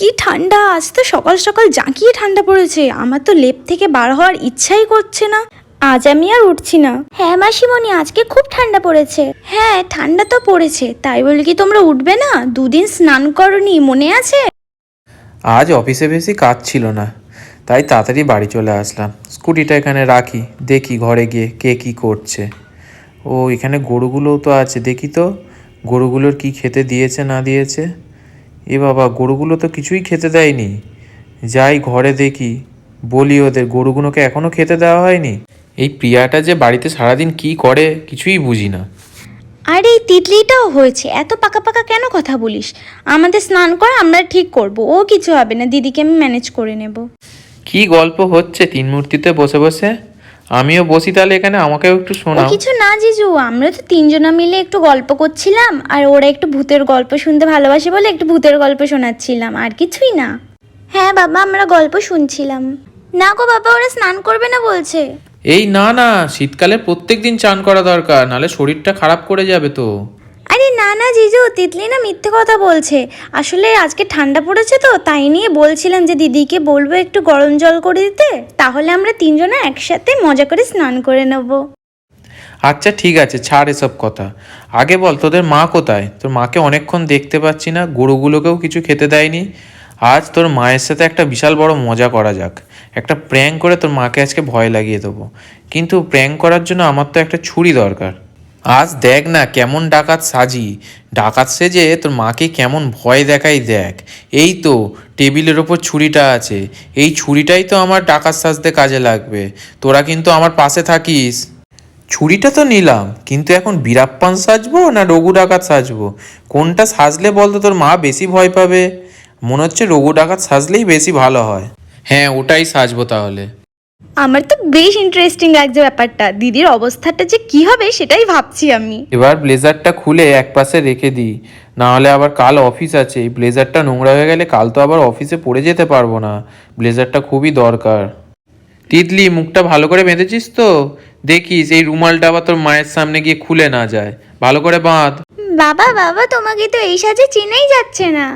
কি ঠান্ডা? আজ তো সকাল সকাল জাঁকিয়ে ঠান্ডা পড়েছে। আমার তো লেপ থেকে বার হওয়ার ইচ্ছাই করছে না। আজ আমি আর উঠছি না। হ্যাঁ মাসিমণি আজকে খুব ঠান্ডা পড়েছে। হ্যাঁ ঠান্ডা তো পড়েছে। তাই বলে কি তোমরা উঠবে না? দুদিন স্নান করনি মনে আছে? আজ অফিসে বেশি কাজ ছিল না। তাই তাড়াতাড়ি বাড়ি চলে আসলাম। স্কুটিটা এখানে রাখি। দেখি ঘরে গিয়ে কে কি করছে। ও এখানে গরুগুলোও তো আছে। দেখি তো গরুগুলোর কি খেতে দিয়েছে না দিয়েছে? এ বাবা গরুগুলো তো কিছুই খেতে দেয়নি। যাই ঘরে দেখি বলি ওদের গরুগুলোকে এখনও খেতে দেওয়া হয়নি। এই প্রিয়াটা যে বাড়িতে সারাদিন কি করে কিছুই বুঝি না। আর এই তিতলিটাও হয়েছে। এত পাকা পাকা কেন কথা বলিস? আমাদের স্নান করা আমরা ঠিক করব ও কিছু হবে না দিদিকে আমি ম্যানেজ করে নেব। কি গল্প হচ্ছে তিন মূর্তিতে বসে বসে? আমিও বসি তাহলে এখানে আমাকেও একটু শোনা শোনাও। কিছু না জিজু আমরা তো তিনজনা মিলে একটু গল্প করছিলাম আর ওরা একটু ভূতের গল্প শুনতে ভালোবাসে বলে একটু ভূতের গল্প শোনাচ্ছিলাম আর কিছুই না। হ্যাঁ বাবা আমরা গল্প শুনছিলাম। না গো বাবা ওরা স্নান করবে না বলছে। এই না না শীতকালে প্রত্যেক দিন চান করা দরকার নাহলে শরীরটা খারাপ করে যাবে তো। না না জিজু, তিতলি না মিথ্যে কথা বলছে। আসলে আজকে ঠান্ডা পড়েছে তো, তাই নিয়ে বলছিলাম যে দিদিকে বলব একটু গরম জল করে দিতে, তাহলে আমরা তিনজনা একসাথে মজা করে স্নান করে নেব। আচ্ছা ঠিক আছে, ছাড় এসব কথা। আগে বল, তোদের মা কোথায়? তোর মাকে অনেকক্ষণ দেখতে পাচ্ছি না, গরুগুলোকেও কিছু খেতে দেয়নি। আজ তোর মায়ের সাথে একটা বিশাল বড় মজা করা যাক। একটা প্র্যাঙ্ক করে তোর মাকে আজকে ভয় লাগিয়ে দেবো। কিন্তু প্র্যাঙ্ক করার জন্য আমার তো একটা ছুরি দরকার। আজ দেখ না কেমন ডাকাত সাজি। ডাকাত সেজে তোর মাকে কেমন ভয় দেখাই দেখ। এই তো টেবিলের ওপর ছুরিটা আছে। এই ছুরিটাই তো আমার ডাকাত সাজতে কাজে লাগবে। তোরা কিন্তু আমার পাশে থাকিস। ছুরিটা তো নিলাম, কিন্তু এখন বীরাপ্পান সাজবো না রঘু ডাকাত সাজবো? কোনটা সাজলে বলতো তোর মা বেশি ভয় পাবে? মনে হচ্ছে রঘু ডাকাত সাজলেই বেশি ভালো হয়। হ্যাঁ ওটাই সাজবো তাহলে। আমার তো বেশ ইন্টারেস্টিং লাগছে ব্যাপারটা। দিদির অবস্থাটা যে কি হবে সেটাই ভাবছি আমি। এবার ব্লেজারটা খুলে এক পাশে রেখে দিই। না হলে আবার কাল অফিস আছে। এই ব্লেজারটা নোংরা হয়ে গেলে কাল তো আবার অফিসে পড়ে যেতে পারব না। ব্লেজারটা খুবই দরকার। তিতলি মুখটা ভালো করে বেঁধেছিস তো? দেখিস এই রুমালটা আবার তোর মায়ের সামনে গিয়ে খুলে না যায়। ভালো করে বাঁধ। বাবা বাবা তোমাকে তো এই সাজে চিনেই যাচ্ছে না।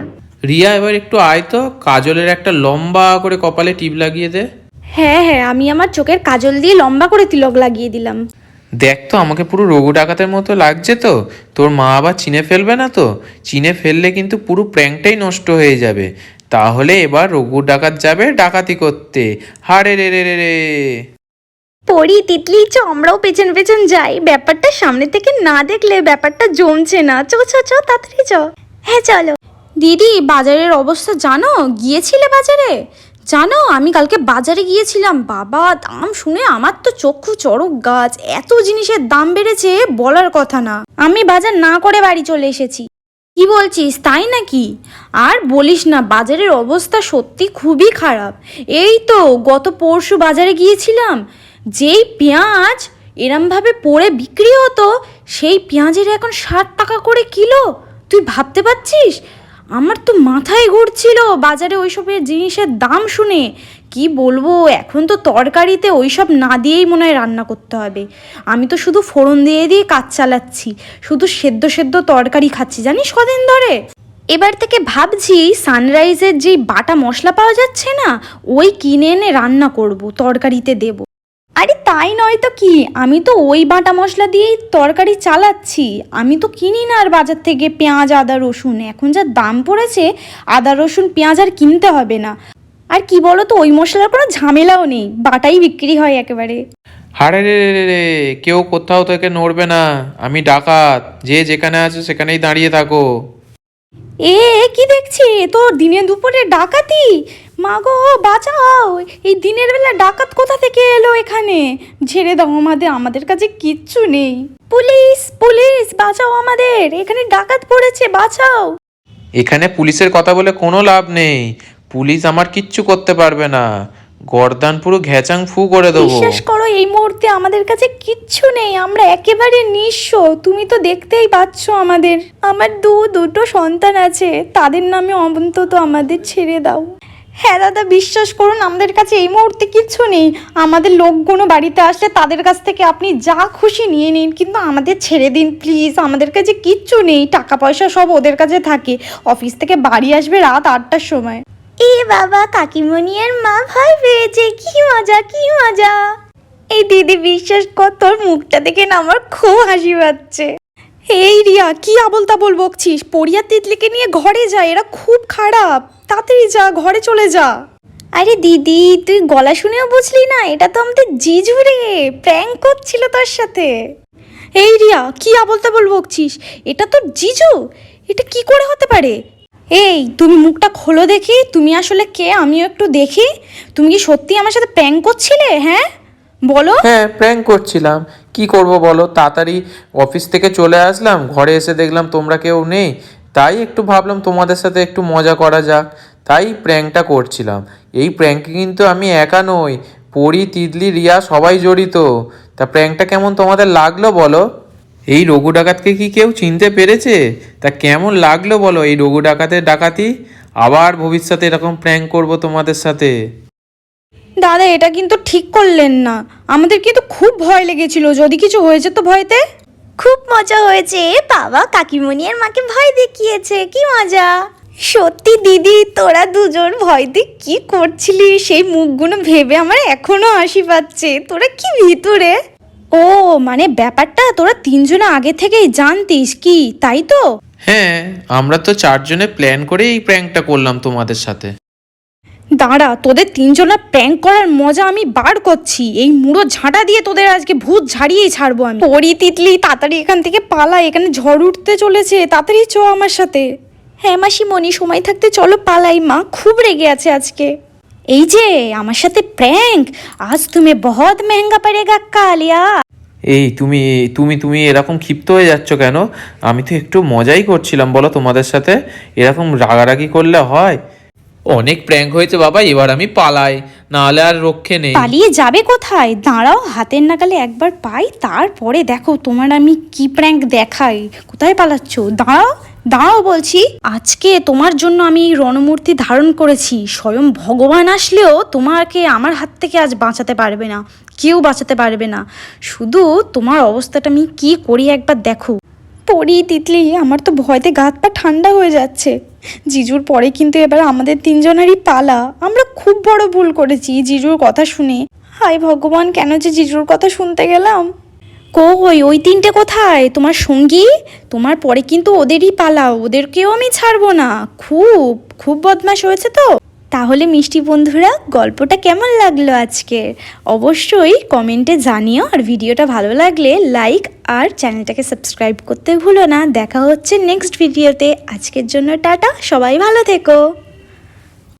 রিয়া এবার একটু আয় তো। কাজলের একটা লম্বা করে কপালে টিপ লাগিয়ে দে। হ্যাঁ হ্যাঁ আমি আমার চোখের কাজল দিয়ে লম্বা করে তিলক লাগিয়ে দিলাম। দেখ তো আমাকে পুরো রঘু ডাকাতের মতো লাগছে তো। তোর মা আবার চিনে ফেলবে না তো? চিনে ফেললে কিন্তু পুরো প্র্যাঙ্কটাই নষ্ট হয়ে যাবে। তাহলে এবার রঘু ডাকাত যাবে ডাকাতি করতে। হারে রে রে রে রে। পড়ি তিতলি চ আমরাও পেছন পেছন যাই। ব্যাপারটা সামনে থেকে না দেখলে ব্যাপারটা জমছে না। চ চ চ তাড়াতাড়ি চ। হ্যাঁ চলো। দিদি বাজারের অবস্থা জানো? গিয়েছিলে বাজারে? জানো, আমি কালকে বাজারে গিয়েছিলাম। বাবা, দাম শুনে আমার তো চক্ষু চড়ক গাছ। এত জিনিসের দাম বেড়েছে, বলার কথা না। আমি বাজার না করে বাড়ি চলে এসেছি। কি বলছিস, তাই নাকি? আর বলিস না, বাজারের অবস্থা সত্যি খুবই খারাপ। এই তো, গত পরশু বাজারে গিয়েছিলাম। যেই পেঁয়াজ এরমভাবে পড়ে বিক্রি হতো, সেই পেঁয়াজের এখন ষাট টাকা করে কিলো। তুই ভাবতে পারছিস? আমার তো মাথায় ঘুরছিল বাজারে ওইসবের জিনিসের দাম শুনে। কি বলব, এখন তো তরকারিতে ওইসব না দিয়েই মনে হয় রান্না করতে হবে। আমি তো শুধু ফোড়ন দিয়ে দিয়ে কাজ চালাচ্ছি, শুধু সেদ্ধ সেদ্ধ তরকারি খাচ্ছি, জানিস কদিন ধরে? এবার থেকে ভাবছি সানরাইজের যেই বাটা মশলা পাওয়া যাচ্ছে না, ওই কিনে এনে রান্না করব, তরকারিতে দেব। আরে তাই নয় তো কি? আমি তো ওই বাটা মশলা দিয়েই তরকারি চালাচ্ছি। আমি তো কিনি না আর বাজার থেকে পেঁয়াজ, আদা, রসুন। এখন যা দাম পড়েছে, আদা, রসুন, পেঁয়াজ আর কিনতে হবে না। আর কি বলো তো, ওই মশলার কোনো ঝামেলাও নেই। বাটাই বিক্রি হয় একেবারে। হারে রে রে রে কেউ কোথাও থেকে নড়বে না। আমি ডাকাত। যে যেখানে আছে সেখানেই দাঁড়িয়ে থাকো। এ, কি দেখছি? তোর দিনে দুপুরে ডাকাতি? মা গো বাঁচাও! এই দিনের বেলা ডাকাত কোথা থেকে এলো এখানে? ঝেড়ে দাও আমাদের আমাদের কাছে কিচ্ছু নেই। পুলিশ পুলিশ, বাঁচাও আমাদের! এখানে ডাকাত পড়েছে, বাঁচাও! এখানে পুলিশের কথা বলে কোনো লাভ নেই। পুলিশ আমার কিচ্ছু করতে পারবে না। গর্দান পুরো ঘেচাং ফু করে দেবো। বিশ্বাস করো, এই মুহূর্তে আমাদের কাছে কিচ্ছু নেই, আমরা একেবারে নিঃস্ব, তুমি তো দেখতেই পাচ্ছ আমাদের। আমার দু, দুটো সন্তান আছে, তাদের নামে অন্তত আমাদের ছেড়ে দাও। হ্যাঁ দাদা, বিশ্বাস করুন, আমাদের কাছে এই মুহূর্তে কিচ্ছু নেই। আমাদের লোকগুলো বাড়িতে আসলে তাদের কাছ থেকে আপনি যা খুশি নিয়ে নিন, কিন্তু আমাদের ছেড়ে দিন প্লিজ আমাদের কাছে কিচ্ছু নেই, টাকা পয়সা সব ওদের কাছে থাকে। অফিস থেকে বাড়ি আসবে রাত আটটার সময়। বাবা কাকিমণি আর মা ভয় পেয়েছে। কি মজা কি মজা। এই দিদি বিশ্বাস কর তোর মুখটা দেখে না আমার খুব হাসি পাচ্ছে। এই রিয়া কি আবল তাবল বকছিস? পরিয়া তিতলিকে নিয়ে ঘরে যা এরা খুব খারাপ। তাড়াতাড়ি যা ঘরে চলে যা। আরে দিদি তুই গলা শুনেও বুঝলি না এটা তো আমাদের জিজু রে প্র্যাঙ্ক করছিল তোর সাথে। এই রিয়া কি আবল তাবল বকছিস? এটা তো জিজু? এটা কি করে হতে পারে? এই, তুমি মুখটা খোলো দেখি। তুমি আসলে কে? আমিও একটু দেখি। তুমি কি সত্যি আমার সাথে প্র্যাঙ্ক করছিলে? হ্যাঁ? বলো। হ্যাঁ প্র্যাঙ্ক করছিলাম। কি করব বলো? তাড়াতাড়ি অফিস থেকে চলে আসলাম, ঘরে এসে দেখলাম তোমরা কেউ নেই। তাই একটু ভাবলাম তোমাদের সাথে একটু মজা করা যাক। তাই প্র্যাঙ্কটা করছিলাম। এই প্র্যাঙ্কে কিন্তু আমি একা নই, পরি, তিতলি, রিয়া সবাই জড়িত। তা প্র্যাঙ্কটা কেমন তোমাদের লাগল বলো? এই রঘু ডাকাতকে কি কেউ চিনতে পেরেছে? তা কেমন লাগল বলো এই রঘু ডাকাতের ডাকাতি? আবার ভবিষ্যতে এরকম প্র্যাঙ্ক করব তোমাদের সাথে। দাদা এটা কিন্তু ঠিক করলেন না। আমাদের কিন্তু খুব ভয় লেগেছিল। যদি কিছু হয়ে যেত ভয়তে? খুব মজা হয়েছে। বাবা কাকিমণি আর মাকে ভয় দেখিয়েছে। কি মজা। সত্যি দিদি তোরা দুজন ভয়তে কি করছিলি? সেই মুখগুলো ভেবে আমার এখনও হাসি পাচ্ছে। তোরা কি ভিতরে? ও মানে ব্যাপারটা তোরা তিনজনে আগে থেকেই জানতিস কি তাই তো? হ্যাঁ আমরা তো চারজনে প্ল্যান করে এই প্র্যাঙ্কটা করলাম তোমাদের সাথে। দাঁড়া তোদের তিনজনা প্র্যাঙ্ক করার মজা আমি বার করছি। এই মুড়ো ঝাঁটা দিয়ে তোদের আজকে ভূত ঝাড়িয়েই ছাড়বো আমি। পরি তিতলি তাড়াতাড়ি এখান থেকে পালা এখানে ঝড় উঠতে চলেছে তাড়াতাড়ি চ আমার সাথে। হ্যাঁ মাসিমণি সময় থাকতে চলো পালাই মা খুব রেগে আছে আজকে। এই যে আমার সাথে প্র্যাঙ্ক আজ তুমি বহুত মেহঙ্গা পড়েগা কালিয়া। এই তুমি তুমি তুমি এরকম ক্ষিপ্ত হয়ে যাচ্ছ কেন? আমি তো একটু মজাই করছিলাম বলো তোমাদের সাথে। এরকম রাগারাগি করলে হয়? অনেক প্র্যাঙ্ক হয়েছে বাবা এবার আমি পালাই। নাহলে আর রক্ষে নেই। পালিয়ে যাবে কোথায়? দাঁড়াও হাতের নাগালে একবার পাই তারপরে দেখো তোমার আমি কি প্র্যাঙ্ক দেখাই। কোথায় পালাচ্ছ? দাঁড়াও। দাঁড়াও বলছি, আজকে তোমার জন্য আমি রণমূর্তি ধারণ করেছি। স্বয়ং ভগবান আসলেও তোমাকে আমার হাত থেকে আজ বাঁচাতে পারবে না, কেউ বাঁচাতে পারবে না। শুধু তোমার অবস্থাটা আমি কি করি একবার দেখো। পড়ি তিতলি, আমার তো ভয়তে গাত পা ঠান্ডা হয়ে যাচ্ছে। জিজুর পরে কিন্তু এবার আমাদের তিনজনেরই পালা। আমরা খুব বড় ভুল করেছি জিজুর কথা শুনে। হায় ভগবান, কেন যে জিজুর কথা শুনতে গেলাম? কই? ওই তিনটে কোথায়? তোমার সঙ্গী? তোমার পরে কিন্তু ওদেরই পালা ওদেরকেও আমি ছাড়বো না। খুব খুব বদমাশ হয়েছে তো। তাহলে মিষ্টি বন্ধুরা, গল্পটা কেমন লাগল আজকে? অবশ্যই কমেন্টে জানিও। আর ভিডিওটা ভালো লাগলে লাইক আর চ্যানেলটাকে সাবস্ক্রাইব করতে ভুলো না। দেখা হচ্ছে নেক্সট ভিডিওতে। আজকের জন্য টাটা। সবাই ভালো থেকো।